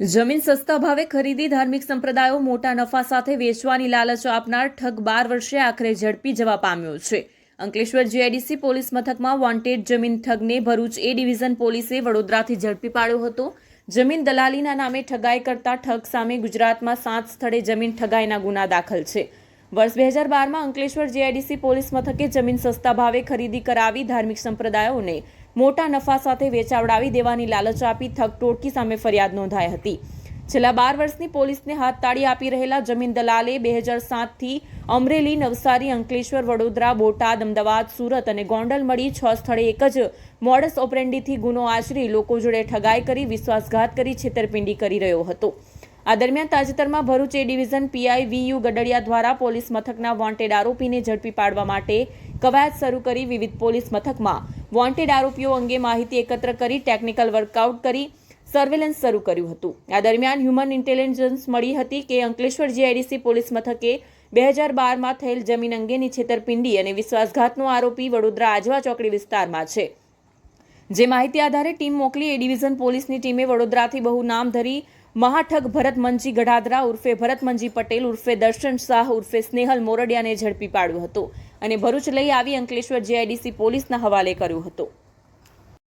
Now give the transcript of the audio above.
જમીન સસ્તા ભાવે ખરીદી ધાર્મિક સંપ્રદાયો મોટા નફા સાથે વેચવાની લાલચ આપનાર ઠગ બાર વર્ષે આખરે ઝડપી જવા પામ્યો છે. અંકલેશ્વર જીઆઈડીસી પોલીસ મથકમાં વોન્ટેડ જમીન ઠગને ભરૂચ એ ડિવિઝન પોલીસે વડોદરાથી ઝડપી પાડ્યો હતો. જમીન દલાલીના નામે ઠગાઈ કરતા ઠગ સામે ગુજરાતમાં સાત સ્થળે જમીન ઠગાઈના ગુના દાખલ છે. વર્ષ બે હજાર બારમાં અંકલેશ્વર જીઆઈડીસી પોલીસ મથકે જમીન સસ્તા ભાવે ખરીદી કરાવી ધાર્મિક સંપ્રદાયોને મોટા નફા સાથે વેચાવડાવી દેવાની લાલચ આપી ઠગ ટોળકી સામે ફરિયાદ નોંધાઈ હતી. છેલ્લા બાર વર્ષની પોલીસને હાથ તાળી આપી રહેલા જમીન દલાલે બે હજાર સાતથી અમરેલી, નવસારી, અંકલેશ્વર, વડોદરા, બોટાદ, અમદાવાદ, સુરત અને ગોંડલ મળી છ સ્થળે એક જ મોડસ ઓપરેન્ડીથી ગુનો આચરી લોકો જોડે ઠગાઈ કરી, વિશ્વાસઘાત કરી, છેતરપિંડી કરી રહ્યો હતો. આ દરમિયાન તાજેતરમાં Bharuch A division PI VU Gadadiya દ્વારા પોલીસ મથકના વોન્ટેડ આરોપીને ઝડપી પાડવા માટે કવાયત શરૂ કરી વિવિધ પોલીસ મથકમાં વોન્ટેડ આરોપીઓ અંગે માહિતી એકત્ર કરી ટેકનિકલ વર્કઆઉટ કરી સર્વેલન્સ શરૂ કર્યું હતું. આ દરમિયાન હ્યુમન ઇન્ટેલિજન્સ મળી હતી કે અંકલેશ્વર જીઆઈડીસી પોલીસ મથકે બે હજાર બારમાં થયેલ જમીન અંગેની છેતરપિંડી અને વિશ્વાસઘાતનો આરોપી વડોદરા આજવા ચોકડી વિસ્તારમાં છે. જે માહિતી આધારે ટીમ મોકલી, એ ડિવિઝન પોલીસની ટીમે વડોદરાથી બહુ નામ ધરી મહાઠગ ભરત મંજી ગઢાદરા ઉર્ફે ભરત મંજી પટેલ ઉર્ફે દર્શન શાહ ઉર્ફે સ્નેહલ મોરડિયાને ઝડપી પાડ્યો હતો. અને ભરૂચ લઈ આવી અંકલેશ્વર જીઆઈડીસી પોલીસના હવાલે કર્યું હતો.